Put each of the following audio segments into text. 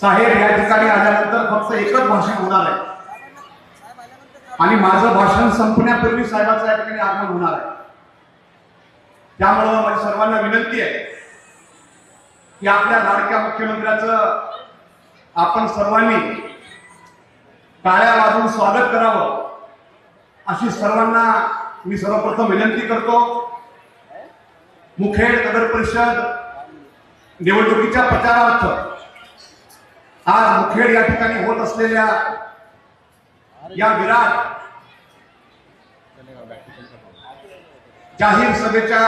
साहेब या ठिकाणी आल्यानंतर फक्त एकच भाषण होणार आहे. आणि माझं भाषण संपण्यापूर्वी साहेबाचं या ठिकाणी आगमन होणार आहे. त्यामुळं माझी सर्वांना विनंती आहे की आपल्या लाडक्या मुख्यमंत्र्याचं आपण सर्वांनी टाळ्या वाजून स्वागत करावं अशी सर्वांना मी सर्वप्रथम विनंती करतो. मुखेड नगर परिषद निवडणुकीच्या प्रचारार्थ आज मुखेड या ठिकाणी होत असलेल्या या विराट जाहीर सभेच्या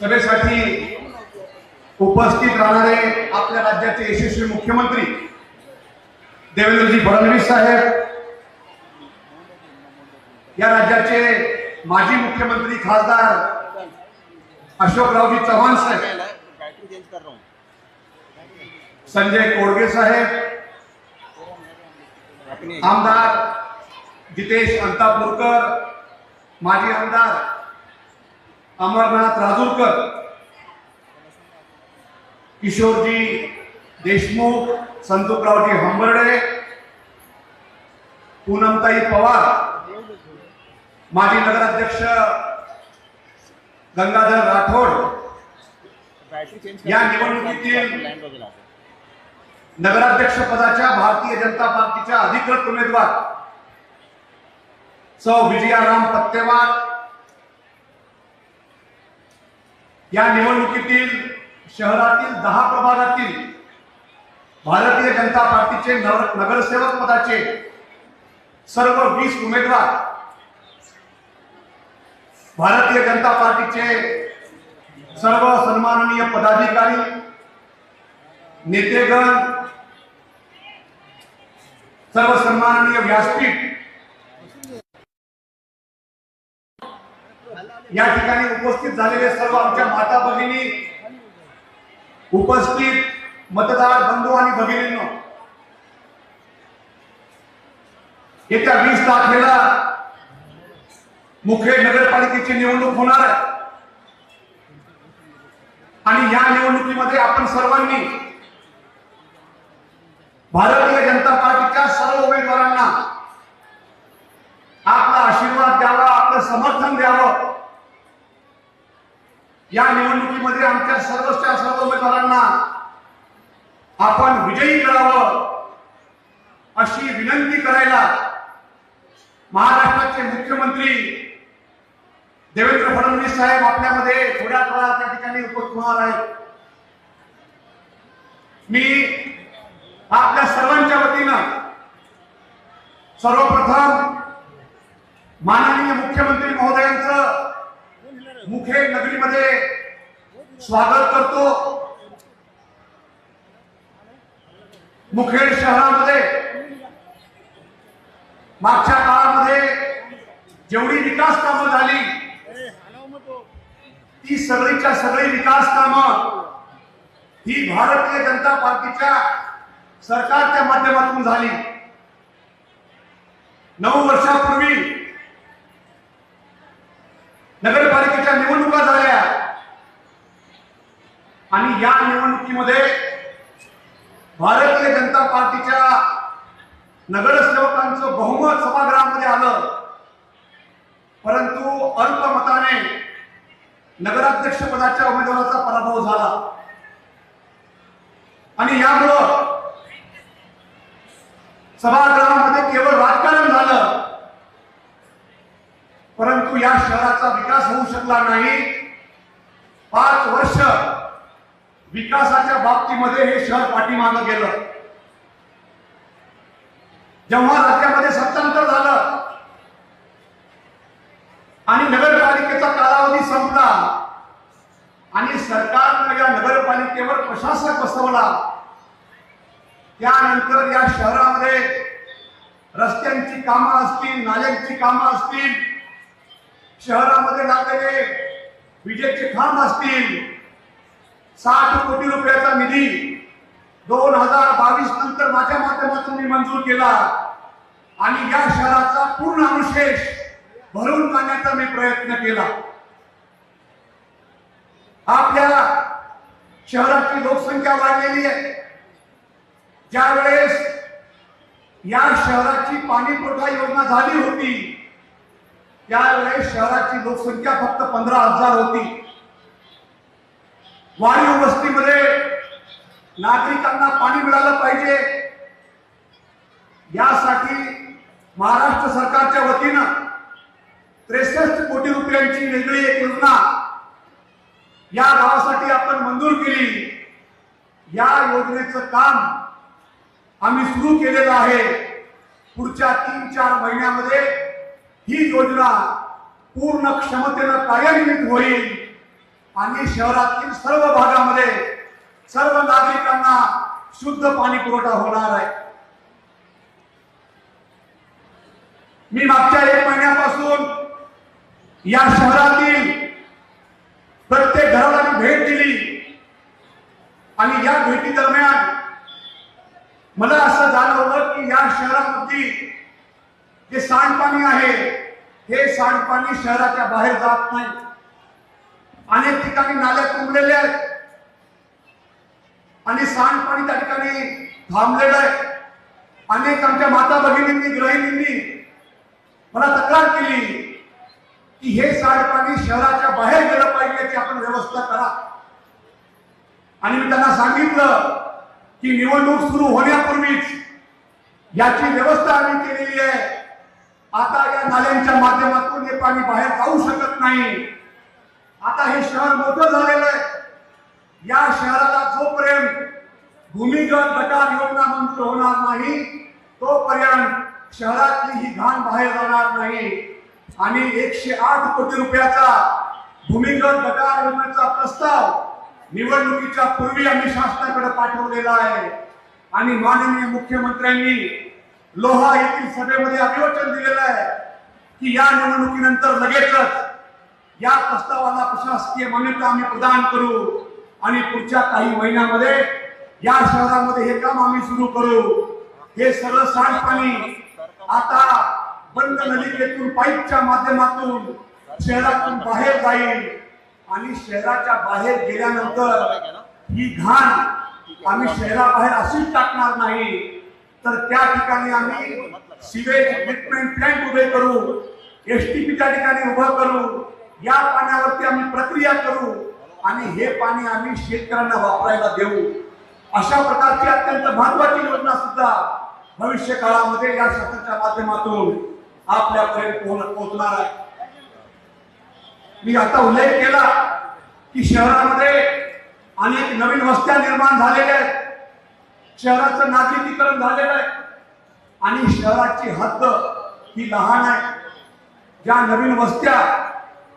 सभेसाठी उपस्थित राहणारे आपल्या राज्याचे यशस्वी मुख्यमंत्री देवेंद्रजी फडणवीस साहेब या राज्याचे माजी मुख्यमंत्री खासदार अशोकरावजी चव्हाण साहेब. संजय कोडगे साहेब आमदार जितेश अंतापूरकर माजी आमदार अमरनाथ राजूरकर किशोरजी देशमुख संतोषरावजी हंबर्डे पूनमताई पवार माजी नगराध्यक्ष गंगाधर राठोड या निवडणुकीतील नगराध्यक्ष पदाच्या भारतीय जनता पार्टीच्या अधिकृत उमेदवार सौ विजयाराम पत्तेवार या निवडणुकीतील शहरातील दहा प्रभागातील भारतीय जनता पार्टीचे नगरसेवक पदाचे सर्व वीस उमेदवार भारतीय जनता पार्टीचे सर्व सन्माननीय पदाधिकारी नेतेगण सर्व सन्माननीय व्यासपीठ. या ठिकाणी उपस्थित झालेले सर्व आमच्या माता भगिनी उपस्थित मतदार बंधू आणि भगिनींनो येत्या वीस तारखेला मुखेड नगरपालिकेची निवडणूक होणार आहे. आणि या निवडणुकीमध्ये आपण सर्वांनी भारतीय जनता पार्टीच्या सर्व उमेदवारांना आपला आशीर्वाद द्यावा आपलं समर्थन द्यावं. या निवडणुकीमध्ये आमच्या सर्वच्या सर्व उमेदवारांना आपण विजयी करावं अशी विनंती करायला महाराष्ट्राचे मुख्यमंत्री देवेंद्र फडणवीस साहेब आपल्यामध्ये थोड्या काळात त्या ठिकाणी उपस्थित होणार आहेत. मी आपल्या सर्वांच्या वतीनं सर्वप्रथम माननीय मुख्यमंत्री महोदयांचं मुखे नगरीमध्ये स्वागत करतो. मुखेड शहरामध्ये मागच्या काळामध्ये जेवढी विकास कामं झाली ती सगळीच्या सगळी विकास कामं ही भारतीय जनता पार्टीच्या सरकारच्या माध्यमातून झाली. नऊ वर्षापूर्वी नगरपालिकेच्या निवडणुका झाल्या. आणि या निवडणुकीमध्ये भारतीय जनता पार्टीच्या नगरसेवकांचं बहुमत सभागृहामध्ये आलं. परंतु अल्पमताने नगराध्यक्षपदाच्या नगराध्यक्ष पदाच्या उमेदवाराचा पराभव झाला. आणि यामुळं सभागृहामध्ये केवळ राजकारण झालं परंतु या शहराचा विकास होऊ शकला नाही. पाच वर्ष विकासाच्या बाबतीमध्ये हे शहर पाठीमागं गेलं. जेव्हा राज्यामध्ये सत्तांतर झालं आणि नगरपालिकेचा कालावधी संपला आणि सरकारनं या नगरपालिकेवर प्रशासक बसवला त्यानंतर या शहरामध्ये रस्त्यांची कामं असतील नाल्यांची कामं असतील शहरामध्ये लागलेले विजेचे खांब असतील. साठ कोटी रुपयाचा निधी दोन हजार बावीस नंतर माझ्या माध्यमातून मी मंजूर केला. आणि या शहराचा पूर्ण अनुशेष भरून काढण्याचा मी प्रयत्न केला. आपल्या शहराची लोकसंख्या वाढलेली आहे. ज्यावेळेस या शहराची पाणीपुरवठा योजना झाली होती त्यावेळेस शहराची लोकसंख्या फक्त पंधरा हजार होती. वाढीव वस्तीमध्ये नागरिकांना पाणी मिळालं पाहिजे. यासाठी महाराष्ट्र सरकारच्या वतीनं त्रेसष्ट कोटी रुपयांची वेगळी एक योजना या गावासाठी आपण मंजूर केली. या योजनेचं काम आम्ही सुरू केलेलं आहे. पुढच्या तीन चार महिन्यामध्ये ही योजना पूर्ण क्षमतेनं कार्यान्वित होईल. आणि शहरातील सर्व भागामध्ये सर्व नागरिकांना शुद्ध पाणी पुरवठा होणार आहे. मी मागच्या एक महिन्यापासून या शहरातील प्रत्येक घराला मी भेट दिली. आणि या भेटी दरम्यान मला असं जाणवलं की या शहरामध्ये जे सांडपाणी आहे हे सांडपाणी शहराच्या बाहेर जात नाही. अनेक ठिकाणी नाल्या तुंबलेल्या आहेत. आणि सांडपाणी त्या ठिकाणी थांबलेलं आहे. अनेक आमच्या माता भगिनींनी गृहिणींनी मला तक्रार केली की हे सांडपाणी शहराच्या बाहेर गेलं पाहिजे याची आपण व्यवस्था करा. आणि मी त्यांना सांगितलं की निवडणूक सुरू होण्यापूर्वीच याची व्यवस्था आम्ही केलेली आहे. आता या नाल्यांच्या माध्यमातून हे पाणी बाहेर जाऊ शकत नाही. आता हे शहर मोठं झालेलं आहे. या शहराला जोपर्यंत भूमिगत गटार योजना मंजूर होणार नाही तोपर्यंत शहरातली ही घाण बाहेर जाणार नाही. आणि एकशे आठ कोटी रुपयाचा भूमिगत गटार योजनेचा प्रस्ताव निवडणुकीच्या पूर्वी आम्ही शासनाकडे पाठवलेला आहे. आणि माननीय मुख्यमंत्र्यांनी लोहा येथील सभेमध्ये अभिवचन दिलेलं आहे की या निवडणुकीनंतर लगेचच या प्रस्तावाला प्रशासकीय मान्यता आम्ही प्रदान करू आणि पुढच्या काही महिन्यामध्ये या शहरामध्ये हे काम आम्ही सुरू करू. हे सगळं सांडपाणी आता बंद नलिकेतून पाईपच्या माध्यमातून शहरातून बाहेर जाईल आणि शहराच्या बाहेर गेल्यानंतर ही घाण आम्ही शहराबाहेर अशीच टाकणार नाही. तर त्या ठिकाणी आम्ही सिवेज ट्रीटमेंट प्लॅन्ट उभे करू एसटीपी त्या ठिकाणी उभं करू या पाण्यावरती आम्ही प्रक्रिया करू आणि हे पाणी आम्ही शेतकऱ्यांना वापरायला देऊ. अशा प्रकारची अत्यंत महत्वाची योजना सुद्धा भविष्य काळामध्ये या शासनाच्या माध्यमातून आपल्यापर्यंत पोहोचणार आहे. मी आता उल्लेख केला की शहरामध्ये अनेक नवीन वस्त्या निर्माण झालेल्या आहेत. शहराचं नागरिकीकरण झालेलं आहे. आणि शहराची हद्द ही लहान आहे. ज्या नवीन वस्त्या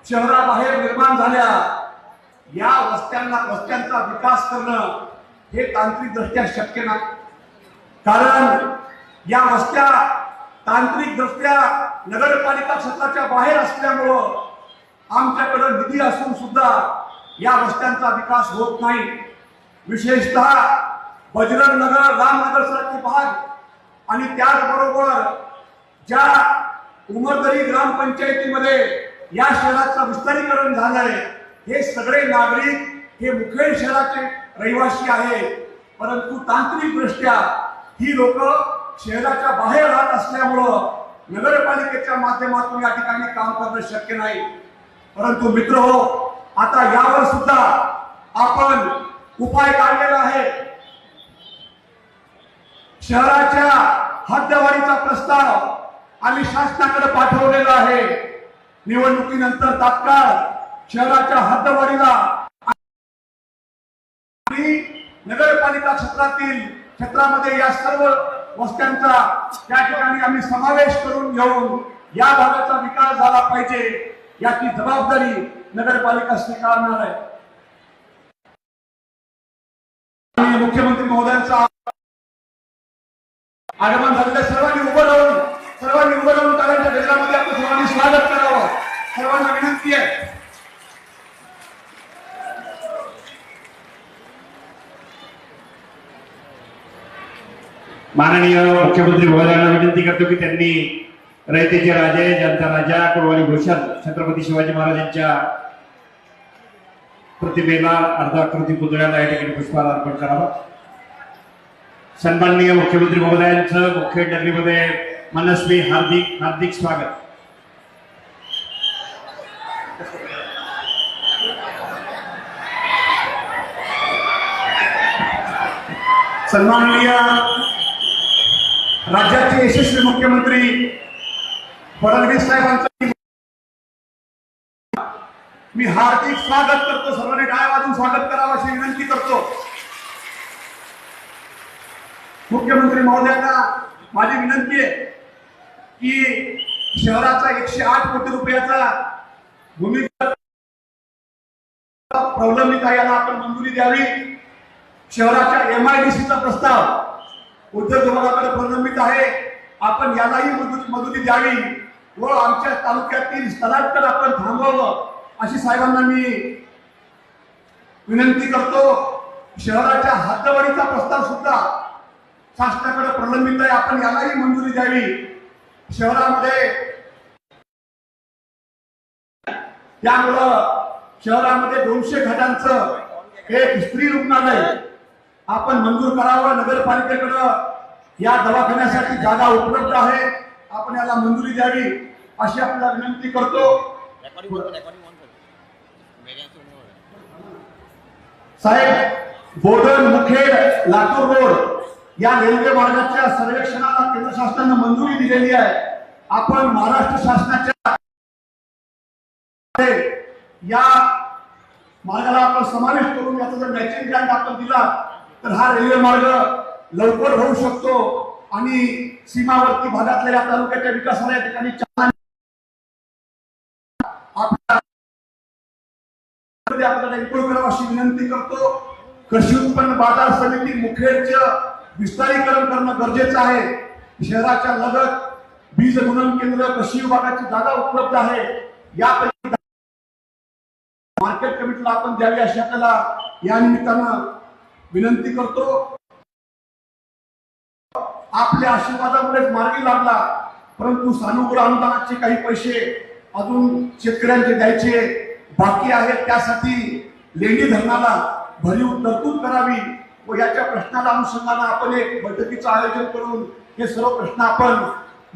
शहराबाहेर निर्माण झाल्या या वस्त्यांना वस्त्यांचा विकास करणं हे तांत्रिकदृष्ट्या शक्य नाही. कारण या वस्त्या तांत्रिकदृष्ट्या नगरपालिका क्षेत्राच्या बाहेर असल्यामुळं आमच्याकडे निधी असून सुद्धा या वस्त्यांचा विकास होत नाही. विशेषतः बजरंग नगर रामनगर सारखे भाग. आणि त्याचबरोबर ज्या उमरदरी ग्रामपंचायतीमध्ये या शहराचं विस्तारीकरण आहे हे सगळे नागरिक हे मुखेड शहराचे रहिवासी आहेत परंतु तांत्रिकदृष्ट्या ही लोक शहराच्या बाहेर राहत असल्यामुळं नगरपालिकेच्या माध्यमातून या ठिकाणी काम करणं शक्य नाही. परंतु मित्र हो आता यावर सुद्धा आपण उपाय काढलेला आहे. शहराच्या हद्दवाढीचा प्रस्ताव आम्ही शासनाकडे पाठवलेला आहे. निवडणुकीनंतर तात्काळ शहराच्या हद्दवाढीला आणि नगरपालिका क्षेत्रातील क्षेत्रामध्ये या सर्व वस्त्यांचा त्या ठिकाणी आम्ही समावेश करून घेऊन या भागाचा विकास झाला पाहिजे याची जबाबदारी नगरपालिका स्वीकारणार आहे. मुख्यमंत्री महोदयांचा आगमन झालेल्या सर्वांनी उभं राहून सर्वांनी उभं राहून टाळ्यांच्या गजरामध्ये आपण सर्वांनी स्वागत करावं. सर्वांना विनंती आहे. माननीय मुख्यमंत्री महोदयांना विनंती करतो की त्यांनी रयतेचे राजे जनता राजा कुळवाडी भूषण छत्रपती शिवाजी महाराजांच्या प्रतिमेला अर्धाकृती पुतळ्याला या ठिकाणी पुष्पहार अर्पण करावा. सन्माननीय मुख्यमंत्री महोदयांचं मुख्य नगरीमध्ये मनस्वी हार्दिक हार्दिक स्वागत. सन्माननीय राज्याचे यशस्वी मुख्यमंत्री फडणवीस साहेबांचं मी हार्दिक स्वागत करतो. सर्वांनी डाय वाजून स्वागत करावं अशी विनंती करतो. मुख्यमंत्री महोदयांना माझी विनंती आहे की शहराचा एकशे आठ कोटी रुपयाचा प्रवलंबित प्रलंबित आहे याला आपण मंजुरी द्यावी. शहराच्या एम आय डी सीचा प्रस्ताव उद्योग विभागाकडे प्रलंबित आहे. आपण यालाही मदत मदती द्यावी व आमच्या तालुक्यातील स्थलांतर आपण थांबवावं अशी साहेबांना मी विनंती करतो. शहराच्या हद्दवाढीचा प्रस्ताव सुद्धा शासनाकडे प्रलंबित आहे. आपण यालाही मंजुरी द्यावी. शहरामध्ये त्यामुळं शहरामध्ये दोनशे घटांचं एक स्त्री रुग्णालय आपण मंजूर करावं. नगरपालिकेकडं या दवाखान्यासाठी जागा उपलब्ध आहे. आपण याला मंजुरी द्यावी अशी आपल्याला विनंती करतो. साहेब बोडन मुखेड लातूर रोड. या रेल्वे मार्गाच्या सर्वेक्षणाला केंद्र शासनानं मंजुरी दिलेली आहे. आपण महाराष्ट्र शासनाच्या या मार्गाला आपण समावेश करून याचा जर मॅचिंग ग्रँट आपण दिला तर हा रेल्वे मार्ग लवकर होऊ शकतो आणि सीमावर्ती भागातल्या या तालुक्याच्या विकासाला या ठिकाणी आपल्याला इन्क्लूड करावं अशी विनंती करतो. कृषी उत्पन्न बाजार समिती मुखेडच्या विस्तारीकरण करणं गरजेचं आहे. शहराच्या लगत बीज गुणन केंद्र कृषी विभागाची जागा उपलब्ध आहे. यापैकी मार्केट कमिटीला आपण द्यावी अशी आपल्याला या निमित्तानं विनंती करतो. आपल्या आशीर्वादामुळेच मार्गी लागला. परंतु सानुग्रह अनुदानाचे काही पैसे अजून शेतकऱ्यांचे द्यायचे बाकी आहेत. त्यासाठी लेंडी धरणाला भरीव तरतूद करावी. व याच्या प्रश्नाला अनुषंगानं आपण एक बैठकीचं आयोजन करून हे सर्व प्रश्न आपण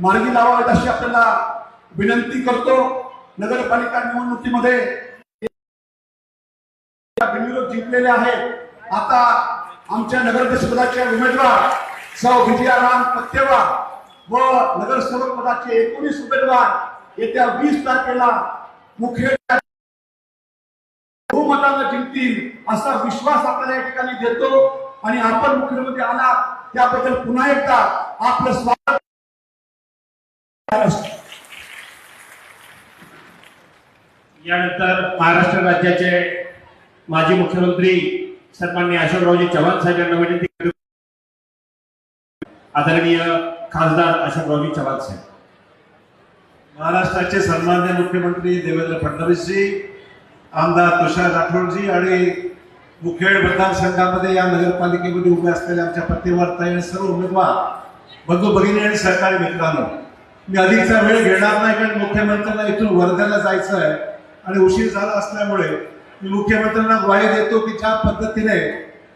मार्गी लावावेत अशी आपल्याला विनंती करतो. नगरपालिका निवडणुकीमध्ये बिनविरोध जिंकलेले आहेत. आता आमच्या नगराध्यक्ष पदाच्या उमेदवार सौ विजयाराम पत्तेवा व नगरसेवक पदाचे एकोणीस उमेदवार येत्या वीस तारखेला मुख्य बहुमतानं जिंकतील. असा विश्वास आपल्याला या ठिकाणी देतो आणि आपण मुख्यमंत्री आला त्याबद्दल पुन्हा एकदा आपलं स्वागत यानंतर महाराष्ट्र राज्याचे माजी मुख्यमंत्री सन्माननीय अशोकरावजी चव्हाण साहेब यांना विनंती करतो. आदरणीय खासदार अशोकरावजी चव्हाण साहेब. महाराष्ट्राचे सन्मान्य मुख्यमंत्री देवेंद्र फडणवीसजी आमदार तुषार राठोडजी आणि मुखेड मतदारसंघामध्ये या नगरपालिकेमध्ये उभे असलेल्या आमच्या पत्तेवर आणि सर्व उमेदवार बंधू भगिनी आणि सहकारी मित्रांनो मी अधिकचा वेळ घेणार नाही कारण मुख्यमंत्र्यांना इथून वर्ध्याला जायचं आहे आणि उशीर झाला असल्यामुळे मी मुख्यमंत्र्यांना ग्वाही देतो की ज्या पद्धतीने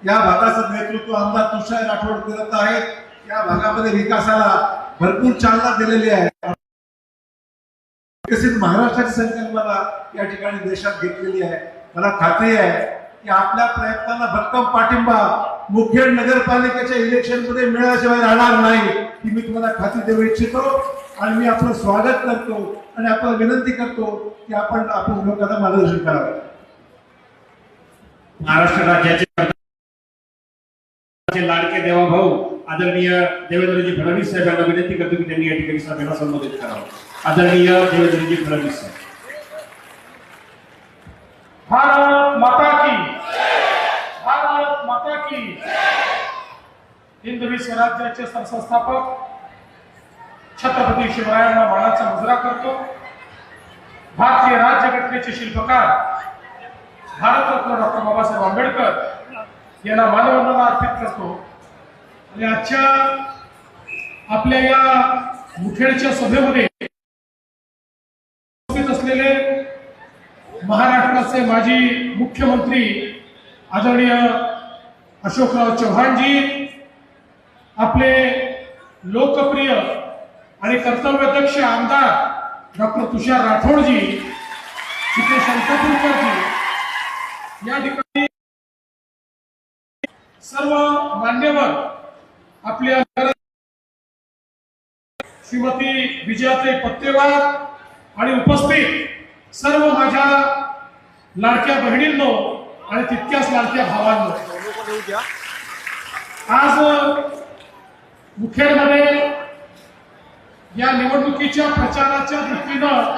या भागाचं नेतृत्व आमदार तुषार राठोड करत आहेत या भागामध्ये विकासाला भरपूर चालना दिलेली आहे. विकसित महाराष्ट्राची संकल्पना या ठिकाणी देशात घेतलेली आहे. मला खात्री आहे की आपल्या प्रयत्नांना भक्कम पाठिंबा मुखेड नगरपालिकेच्या इलेक्शनमध्ये मिळाल्याशिवाय राहणार नाही ही मी तुम्हाला खात्री देऊ इच्छितो. आणि मी आपलं स्वागत करतो आणि आपल्याला विनंती करतो की आपण आपण लोकांना मार्गदर्शन करावं. महाराष्ट्र राज्याचे लाडके देवाभाऊ आदरणीय देवेंद्रजी फडणवीस साहेब यांना विनंती करतो की त्यांनी या ठिकाणी सभेला संबोधित करावं. आदरणीय देवेंद्रजी फडणवीस साहेब. भारत माता की की हिंदवी स्वराज्याचे सरसंस्थापक छत्रपती शिवरायांना मानाचा मुजरा करतो. भारतीय राज्यघटनेचे शिल्पकार भारतरत्न डॉक्टर बाबासाहेब आंबेडकर यांना मानवंदना अर्पित करतो. आणि आजच्या आपल्या या मुखेडच्या सभेमध्ये असलेले महाराष्ट्राचे माजी मुख्यमंत्री आदरणीय अशोकराव चव्हाणजी आपले लोकप्रिय आणि कर्तव्यदक्ष आमदार डॉक्टर तुषार राठोडजी तिथे शंकरपूरकरजी या ठिकाणी सर्व मान्यवर आपल्या श्रीमती विजयाताई पत्तेवार आणि उपस्थित सर्व माझ्या लाडक्या बहिणींनो आणि तितक्याच लाडक्या भावांनो. आज मुखेडमध्ये या निवडणुकीच्या प्रचाराच्या दृष्टीनं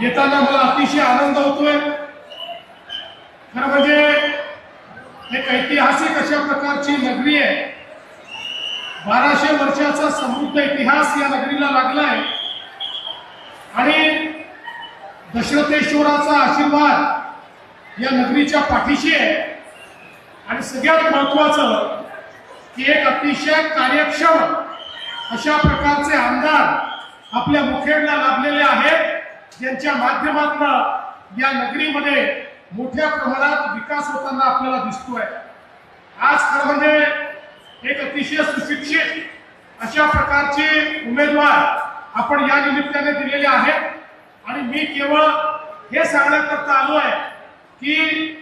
येताना मला अतिशय आनंद होतोय. खरं म्हणजे एक ऐतिहासिक अशा प्रकारची नगरी आहे. बाराशे वर्षाचा समृद्ध इतिहास या नगरीला लागलाय. आणि दशरथेश्वराचा आशीर्वाद या नगरीच्या पाठीशी आहे. आणि सगळ्यात महत्वाचं की एक अतिशय कार्यक्षम अशा प्रकारचे आमदार आपल्या मुखेडला लाभलेले आहेत ज्यांच्या माध्यमातून या नगरीमध्ये मोठ्या प्रमाणात विकास होताना आपल्याला दिसतोय. आज खरं म्हणजे एक अतिशय सुशिक्षित अशा प्रकारचे उमेदवार आपण या निमित्ताने दिलेले आहेत. आणि मी केवळ हे सांगण्याकरता आलो आहे की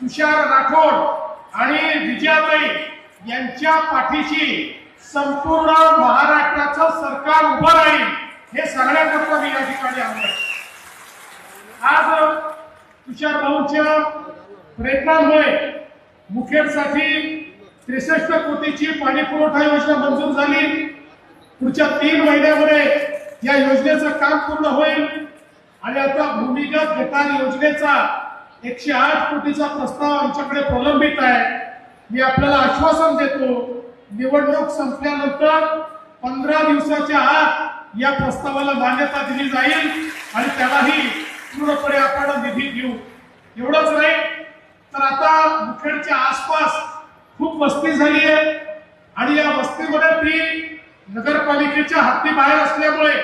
तुषार राठोड आणि विजयाताई यांच्या पाठीशी संपूर्ण महाराष्ट्राचं सरकार उभं राहील हे सांगण्याकरता मी या ठिकाणी आलो आहे आज तुषार भाऊंच्या प्रयत्नांमुळे मुखेडसाठी त्रेसष्ट कोटीची पाणी पुरवठा योजना मंजूर झाली. पुढच्या तीन महिन्यामध्ये या योजनेचं काम पूर्ण होईल. आणि आता भूमिगत गटार योजनेचा एकशे आठ कोटीचा प्रस्ताव आमच्याकडे प्रलंबित आहे. मी आपल्याला आश्वासन देतो निवडणूक संपल्यानंतर पंधरा दिवसाच्या आत या प्रस्तावाला मान्यता दिली जाईल आणि त्यालाही पूर्णपणे आपण निधी देऊ. एवढंच नाही तर आता मुखेडच्या आसपास खूप वस्ती झाली आहे आणि या वस्तीमध्ये ती नगरपालिकेच्या हद्दीबाहेर असल्यामुळे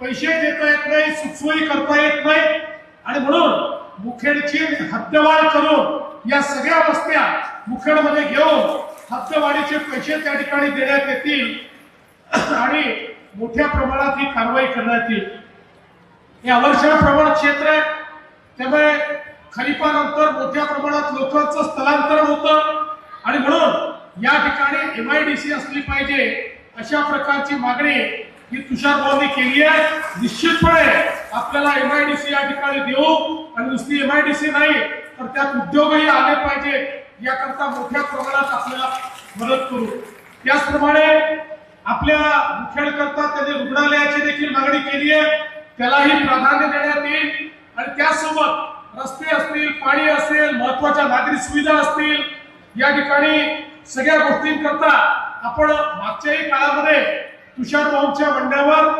पैसे देता येत नाही सुखसोयी करता येत नाही. आणि म्हणून मुखेडची हद्दवाढ करून या सगळ्या वस्त्या मुखेडमध्ये घेऊन हद्दवाढीचे पैसे त्या ठिकाणी देण्यात येतील. आणि मोठ्या प्रमाणात ही कारवाई करण्यात येईल. हे अवर्षण प्रमाण क्षेत्र आहे. त्यामुळे खरीपानंतर मोठ्या प्रमाणात लोकांचं स्थलांतरण होतं. आणि म्हणून या ठिकाणी एम आय डी सी असली पाहिजे अशा प्रकारची मागणी ही तुषार भाऊंनी केली आहे. निश्चितपणे आपल्याला एम आय डी सी या ठिकाणी देऊ आणि नुसती एम आय डी सी नाही तर त्यात उद्योगही आले पाहिजे. याकरता मोठ्या प्रमाणात आपल्याला मदत करू. त्याचप्रमाणे आपल्या मुख्यालकरता त्यांनी रुग्णालयाची देखील मागणी केली आहे. त्यालाही प्राधान्य देण्यात येईल. आणि त्यासोबत रस्ते असतील पाणी असेल महत्त्वाच्या नागरी सुविधा असतील या ठिकाणी सगळ्या गोष्टींकरता आपण मागच्याही काळामध्ये तुषार भाऊंच्या मंडळावर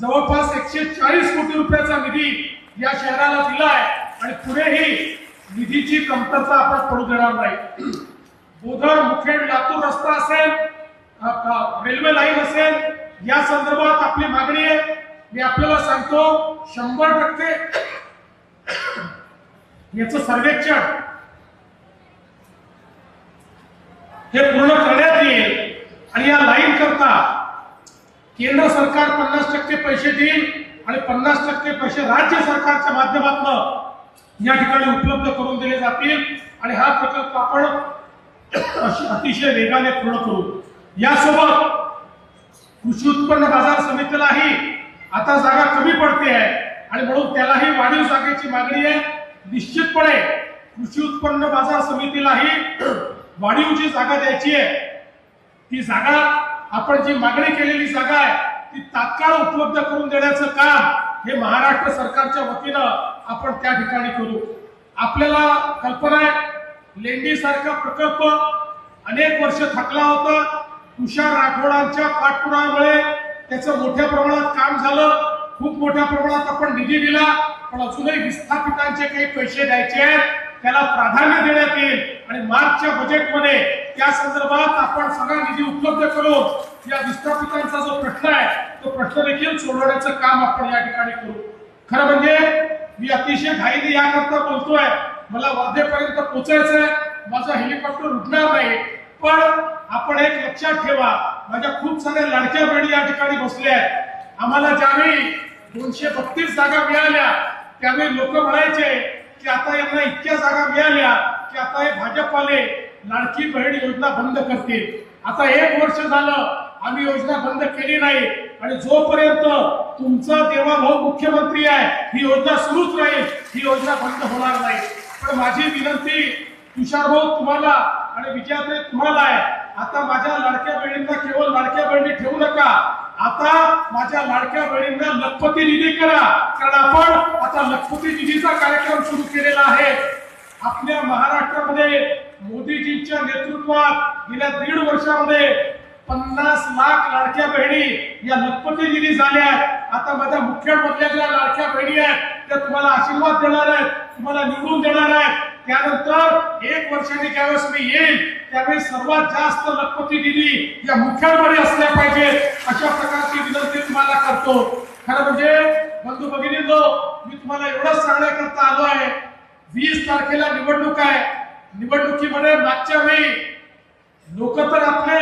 जवळपास एकशे चाळीस कोटी रुपयाचा निधी या शहराला दिला आहे. आणि पुढेही निधीची कमतरता आपण पडू देणार नाही. बोधर मुखेड लातूर रस्ता असेल रेल्वे लाईन असेल या संदर्भात आपली मागणी आहे. मी आपल्याला सांगतो शंभर टक्के याचं सर्वेक्षण हे पूर्ण करण्यात येईल. आणि या लाईन करता केंद्र सरकार पन्नास टक्के पैसे देईल आणि पन्नास टक्के पैसे राज्य सरकारच्या माध्यमातून या ठिकाणी उपलब्ध करून दिले जातील. आणि हा प्रकल्प आपण अतिशय वेगाने पूर्ण करू. यासोबत कृषी उत्पन्न बाजार समितीलाही आता जागा कमी पडते आहे. आणि म्हणून त्यालाही वाढीव जागेची मागणी आहे. निश्चितपणे कृषी उत्पन्न बाजार समितीलाही वाढीव जी जागा द्यायची आहे. ती जागा आपण जी मागणी केलेली जागा आहे ती तात्काळ उपलब्ध करून देण्याचं काम हे महाराष्ट्र सरकारच्या वतीनं आपण त्या ठिकाणी करू. आपल्याला कल्पना आहे लेंडी सारखा प्रकल्प अनेक वर्ष थकला होता. तुषार राठोडांच्या पाठपुरामुळे त्याचं मोठ्या प्रमाणात काम झालं. खूप मोठ्या प्रमाणात आपण निधी दिला पण अजूनही विस्थापितांचे काही पैसे द्यायचे आहेत त्याला प्राधान्य देण्यात येईल. आणि मार्चच्या बजेटमध्ये त्या संदर्भात आपण सगळा निधी उपलब्ध करून या विस्थापितांचा जो प्रश्न आहे तो प्रश्न देखील सोडवण्याचं काम आपण या ठिकाणी करू. खरं म्हणजे मी अतिशय घाईने याकरता बोलतोय. मला वर्धेपर्यंत पोचायचंय. माझा हेलिकॉप्टर उठणार नाही. पण आपण एक लक्षात ठेवा. माझ्या खूप साऱ्या लाडक्या बहिणी या ठिकाणी बसल्या आहेत. आम्हाला ज्यावेळी दोनशे बत्तीस जागा मिळाल्या त्यावेळी लोक म्हणायचे की आता यांना इतक्या जागा मिळाल्या की आता हे भाजपवाले लाडकी बहीण योजना बंद करतील. आता एक वर्ष झालं आम्ही योजना बंद केली नाही. आणि जोपर्यंत तुमचा भाऊ मुख्यमंत्री आहे ही योजना सुरूच राहील ही योजना बंद होणार नाही. पण माझी विनंती तुषार भाऊ तुम्हाला आणि विजयाताई तुम्हाला आहे. आता माझ्या लाडक्या बहिणींना केवळ लाडक्या बहिणी ठेवू नका. आता माझ्या लाडक्या बहिणींना लखपती निधी करा. कारण आपण आता लखपती निधीचा कार्यक्रम सुरू केलेला आहे. आपल्या महाराष्ट्रामध्ये मोदीजींच्या नेतृत्वात गेल्या दीड वर्षामध्ये पन्नास लाख लाडक्या बहिणी या लखपती झाल्या आहेत. आता माझ्या मुख्यमंत्र्या ज्या लाडक्या बहिणी आहेत त्या तुम्हाला आशीर्वाद देणार आहेत तुम्हाला निवडून देणार आहेत. त्यानंतर एक वर्षाने ज्यावेळेस मी येईल त्यावेळी सर्वात जास्त लखपती दिली या मुख्यांमध्ये असल्या पाहिजेत. अशा प्रकारची विनंती तुम्हाला करतो. खरं म्हणजे बंधू भगिनींनो मी तुम्हाला एवढंच सांगण्याकरता आलो आहे. वीस तारखेला निवडणूक आहे. निवडणुकीमध्ये मागच्या वेळी लोक तर आपले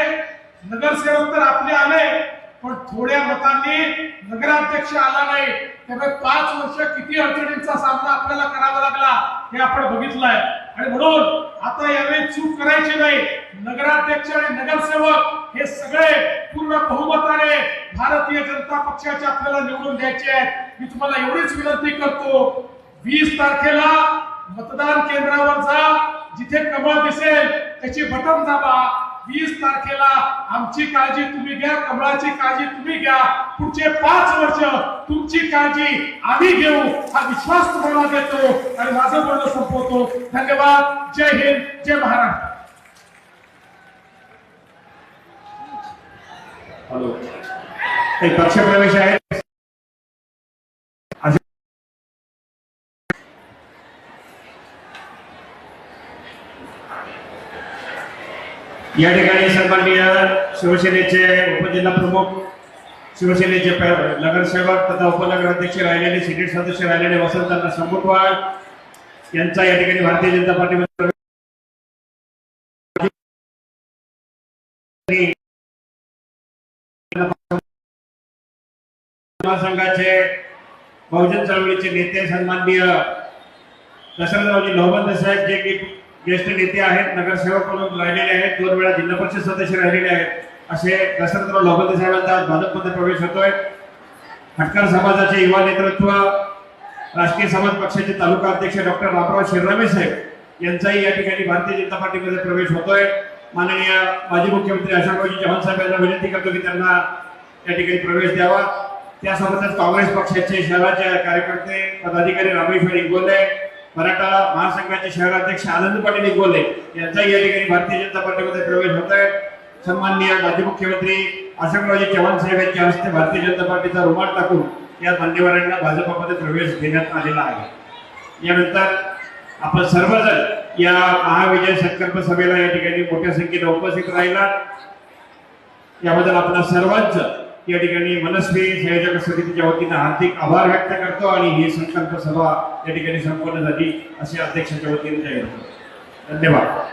नगरसेवक तर आपले आले पण थोड्या मतांनी नगराध्यक्ष आला नाही. त्यामुळे पाच वर्ष किती अडचणींचा सामना आपल्याला करावा लागला हे आपण बघितलंय. आणि म्हणून आता यावेळी चूक करायची नाही. नगराध्यक्ष आणि नगरसेवक हे सगळे पूर्ण बहुमताने भारतीय जनता पक्षाचे आपल्याला निवडून द्यायचे आहेत. मी तुम्हाला एवढीच विनंती करतो. वीस तारखेला मतदान केंद्रावर जा. जिथे कमळ दिसेल त्याची बटन दाबा. वीस तारखेला आमची काळजी तुम्ही घ्या कमळाची काळजी तुम्ही घ्या. पुढचे पाच वर्ष तुमची काळजी आम्ही घेऊ हा विश्वास तुम्हाला देतो आणि माझं बोलणं संपवतो. धन्यवाद. जय हिंद जय महाराष्ट्र. हॅलो. हे पक्षप्रवेश आहे. या ठिकाणी सन्माननीय शिवसेनेचे उपजिल्हा प्रमुख शिवसेनेचे नगरसेवक तथा उपनगराध्यक्ष राहिलेले सिनेट सदस्य राहिलेले वसंतांना संबुटवाड यांचा या ठिकाणी भारतीय जनता पार्टीमध्ये प्रवेश महासंघाचे बहुजन चळवळीचे नेते सन्माननीय दशरथरावजी लोहबंद साहेब जे की ज्येष्ठ नेते आहेत नगरसेवक म्हणून राहिलेले आहेत दोन वेळा जिल्हा परिषद सदस्य राहिलेले आहेत. असे दशरथराव लोहबंद साहेबांचा आज भाजपमध्ये प्रवेश होतोय. खटकर समाजाचे युवा नेतृत्व राष्ट्रीय समाज पक्षाचे तालुका अध्यक्ष डॉक्टर रामराव शिररामे साहेब यांचाही या ठिकाणी भारतीय जनता पार्टीमध्ये प्रवेश होतोय. माननीय माजी मुख्यमंत्री अशोकरावजी चव्हाण साहेब यांना विनंती करतो की त्यांना या ठिकाणी प्रवेश द्यावा. त्यासोबतच काँग्रेस पक्षाचे शहराचे कार्यकर्ते पदाधिकारी रामेश्वर इंगोले मराठा महासंघाचे शहराध्यक्ष आनंद पाटील इंगोले यांचाही या ठिकाणी भारतीय जनता पार्टीमध्ये प्रवेश होत आहे. सन्माननीय माजी मुख्यमंत्री अशोकरावजी चव्हाण साहेब यांच्या हस्ते भारतीय जनता पार्टीचा रुमाल टाकून या मान्यवरांना भाजपमध्ये प्रवेश देण्यात आलेला आहे. यानंतर आपण सर्वजण या महाविजय संकल्प सभेला या ठिकाणी मोठ्या संख्येने उपस्थित राहिला. याबद्दल आपल्या सर्वांचं या ठिकाणी मनस्वी संयोजक समितीच्या वतीनं हार्दिक आभार व्यक्त करतो आणि ही संकल्प सभा या ठिकाणी संपन्न झाली असे अध्यक्षाच्या वतीने जाहीर करतो धन्यवाद.